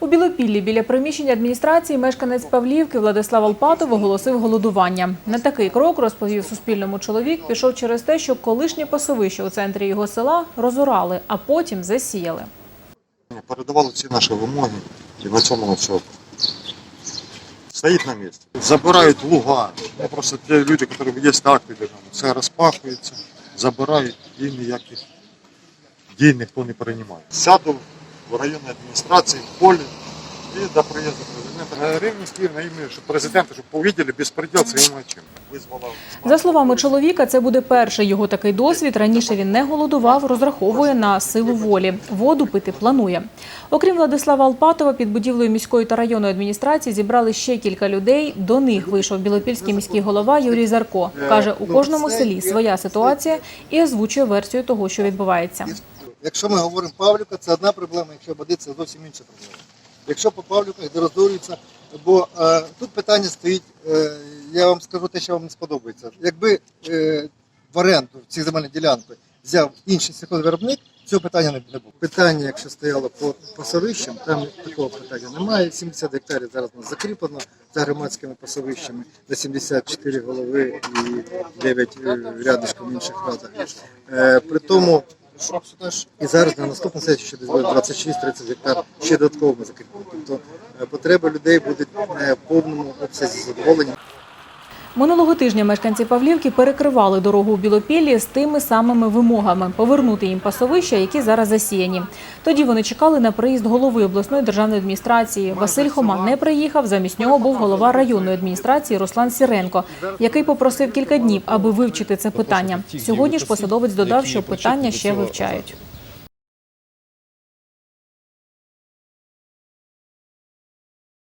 У Білопіллі біля приміщення адміністрації мешканець Павлівки Владислав Алпатов оголосив голодування. На такий крок, розповів Суспільному чоловік, пішов через те, що колишнє пасовище у центрі його села розорали, а потім засіяли. Передавали всі наші вимоги і на цьому все стоїть на місці. Забирають луга. Ну, просто ті люди, які є акти, все розпахується, забирають і ніяких дій ніхто не приймає. Сяду в районній адміністрації в полі і до приїзду президента. Рівненський на ім'я, щоб президента, щоб побачили безпреділ своїм очим. Визвала За словами чоловіка, це буде перший його такий досвід. Раніше він не голодував, розраховує на силу волі. Воду пити планує. Окрім Владислава Алпатова, під будівлею міської та районної адміністрації зібрали ще кілька людей. До них вийшов білопільський міський голова Юрій Зарко. Каже, у кожному селі своя ситуація і озвучує версію того, що відбувається. Якщо ми говоримо Павлівка, це одна проблема, якщо води, це зовсім інша проблема. Якщо по Павлівках, де роздорюється, бо е, тут питання стоїть, е, я вам скажу те, що вам не сподобається. Якби е, в оренду ці земельні ділянки взяв інший сільхозвиробник, цього питання не було. Питання, якщо стояло по пасовищам, там такого питання немає. 70 гектарів зараз у нас закріплено за громадськими пасовищами на 74 голови і 9 е, рядишком інших радах. Е, при тому і зараз на наступну сесію ще десь буде 26-30 гектар ще додатково ми закріпимо. Тобто е, потреби людей будуть в повному обсязі задоволені. Минулого тижня мешканці Павлівки перекривали дорогу у Білопіллі з тими самими вимогами повернути їм пасовища, які зараз засіяні. Тоді вони чекали на приїзд голови обласної державної адміністрації. Василь Хома не приїхав. Замість нього був голова районної адміністрації Руслан Сіренко, який попросив кілька днів, аби вивчити це питання. Сьогодні ж посадовець додав, що питання ще вивчають.